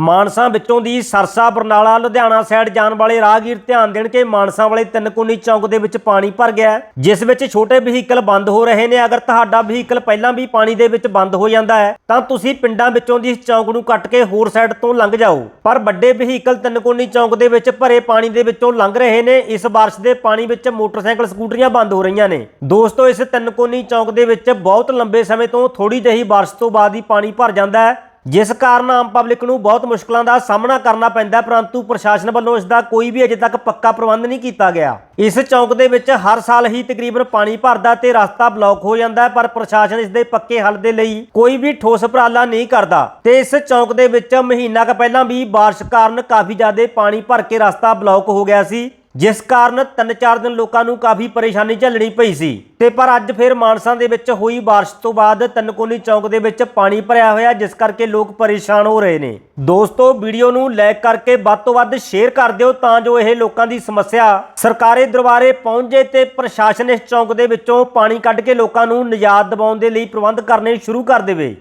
ਮਾਨਸਾ ਵਿੱਚੋਂ ਦੀ ਸਰਸਾ ਬਰਨਾਲਾ, ਲੁਧਿਆਣਾ ਸਾਈਡ ਜਾਣ ਵਾਲੇ ਰਾਹਗੀਰ ਧਿਆਨ ਦੇਣ ਕਿ ਮਾਨਸਾ ਵਾਲੇ ਤਿੰਨਕੁਨੀ ਚੌਂਕ ਦੇ ਵਿੱਚ ਪਾਣੀ ਭਰ ਗਿਆ ਜਿਸ ਵਿੱਚ ਛੋਟੇ ਵਹੀਕਲ ਬੰਦ ਹੋ ਰਹੇ ਨੇ। ਅਗਰ ਤੁਹਾਡਾ ਵਹੀਕਲ ਪਹਿਲਾਂ ਵੀ ਪਾਣੀ ਦੇ ਵਿੱਚ ਬੰਦ ਹੋ ਜਾਂਦਾ ਹੈ, ਤਾਂ ਤੁਸੀਂ ਪਿੰਡਾਂ ਵਿੱਚੋਂ ਦੀ ਇਸ ਚੌਂਕ ਨੂੰ ਕੱਟ ਕੇ ਹੋਰ ਸਾਈਡ ਤੋਂ ਲੰਘ ਜਾਓ। ਪਰ ਵੱਡੇ ਵਹੀਕਲ ਤਿੰਨਕੁਨੀ ਚੌਂਕ ਦੇ ਵਿੱਚ ਭਰੇ ਪਾਣੀ ਦੇ ਵਿੱਚੋਂ ਲੰਘ ਰਹੇ ਨੇ। ਇਸ ਬਾਰਿਸ਼ ਦੇ ਪਾਣੀ ਵਿੱਚ ਮੋਟਰਸਾਈਕਲ, ਸਕੂਟਰੀਆਂ ਬੰਦ ਹੋ ਰਹੀਆਂ ਨੇ। ਦੋਸਤੋ, ਇਸ ਤਿੰਨਕੋਨੀ ਚੌਂਕ ਦੇ ਵਿੱਚ ਬਹੁਤ ਲੰਬੇ ਸਮੇਂ ਤੋਂ ਥੋੜੀ ਜਿਹੀ ਬਾਰਿਸ਼ ਤੋਂ ਬਾਅਦ ਹੀ ਪਾਣੀ ਭਰ ਜਾਂਦਾ ਹੈ। ਜਿਸ ਕਾਰਨ ਆਮ ਪਬਲਿਕ ਨੂੰ ਬਹੁਤ ਮੁਸ਼ਕਲਾਂ ਦਾ ਸਾਹਮਣਾ ਕਰਨਾ ਪੈਂਦਾ ਪਰੰਤੂ ਪ੍ਰਸ਼ਾਸਨ ਵੱਲੋਂ ਇਸ ਦਾ ਕੋਈ ਵੀ ਅਜੇ ਤੱਕ ਪੱਕਾ ਪ੍ਰਬੰਧ ਨਹੀਂ ਕੀਤਾ ਗਿਆ। ਇਸ ਚੌਂਕ ਦੇ ਵਿੱਚ ਹਰ ਸਾਲ ਹੀ ਤਕਰੀਬਨ ਪਾਣੀ ਭਰਦਾ ਤੇ ਰਸਤਾ ਬਲੌਕ ਹੋ ਜਾਂਦਾ ਪਰ ਪ੍ਰਸ਼ਾਸਨ ਇਸ ਦੇ ਪੱਕੇ ਹੱਲ ਦੇ ਲਈ ਕੋਈ ਵੀ ਠੋਸ ਉਪਰਾਲਾ ਨਹੀਂ ਕਰਦਾ। ਤੇ ਇਸ ਚੌਂਕ ਦੇ ਵਿੱਚ ਮਹੀਨਾ ਕੁ ਪਹਿਲਾਂ ਵੀ ਬਾਰਿਸ਼ ਕਾਰਨ ਕਾਫੀ ਜ਼ਿਆਦਾ ਪਾਣੀ ਭਰ ਕੇ ਰਸਤਾ ਬਲੌਕ ਹੋ ਗਿਆ ਸੀ। ਜਿਸ ਕਾਰਨ 3-4 ਦਿਨ ਲੋਕਾਂ ਨੂੰ ਕਾਫੀ ਪਰੇਸ਼ਾਨੀ ਝੱਲਣੀ ਪਈ ਸੀ ਤੇ ਪਰ ਅੱਜ ਫਿਰ ਮਾਨਸਾ ਦੇ ਵਿੱਚ ਹੋਈ ਬਾਰਿਸ਼ ਤੋਂ ਬਾਅਦ ਤਨਕੋਨੀ ਚੌਂਕ ਦੇ ਵਿੱਚ ਪਾਣੀ ਭਰਿਆ ਹੋਇਆ, ਜਿਸ ਕਰਕੇ ਲੋਕ ਪਰੇਸ਼ਾਨ ਹੋ ਰਹੇ ਨੇ। ਦੋਸਤੋ, ਵੀਡੀਓ ਨੂੰ ਲਾਈਕ ਕਰਕੇ ਵੱਧ ਤੋਂ ਵੱਧ ਸ਼ੇਅਰ ਕਰ ਦਿਓ ਤਾਂ ਜੋ ਇਹ ਲੋਕਾਂ ਦੀ ਸਮੱਸਿਆ ਸਰਕਾਰੀ ਦਰਬਾਰੇ ਪਹੁੰਚ ਜੇ ਤੇ ਪ੍ਰਸ਼ਾਸਨ ਇਸ ਚੌਂਕ ਦੇ ਵਿੱਚੋਂ ਪਾਣੀ ਕੱਢ ਕੇ ਲੋਕਾਂ ਨੂੰ ਨਿਜਾਤ ਦਿਵਾਉਣ ਦੇ ਲਈ ਪ੍ਰਬੰਧ ਕਰਨੇ ਸ਼ੁਰੂ ਕਰ ਦੇਵੇ।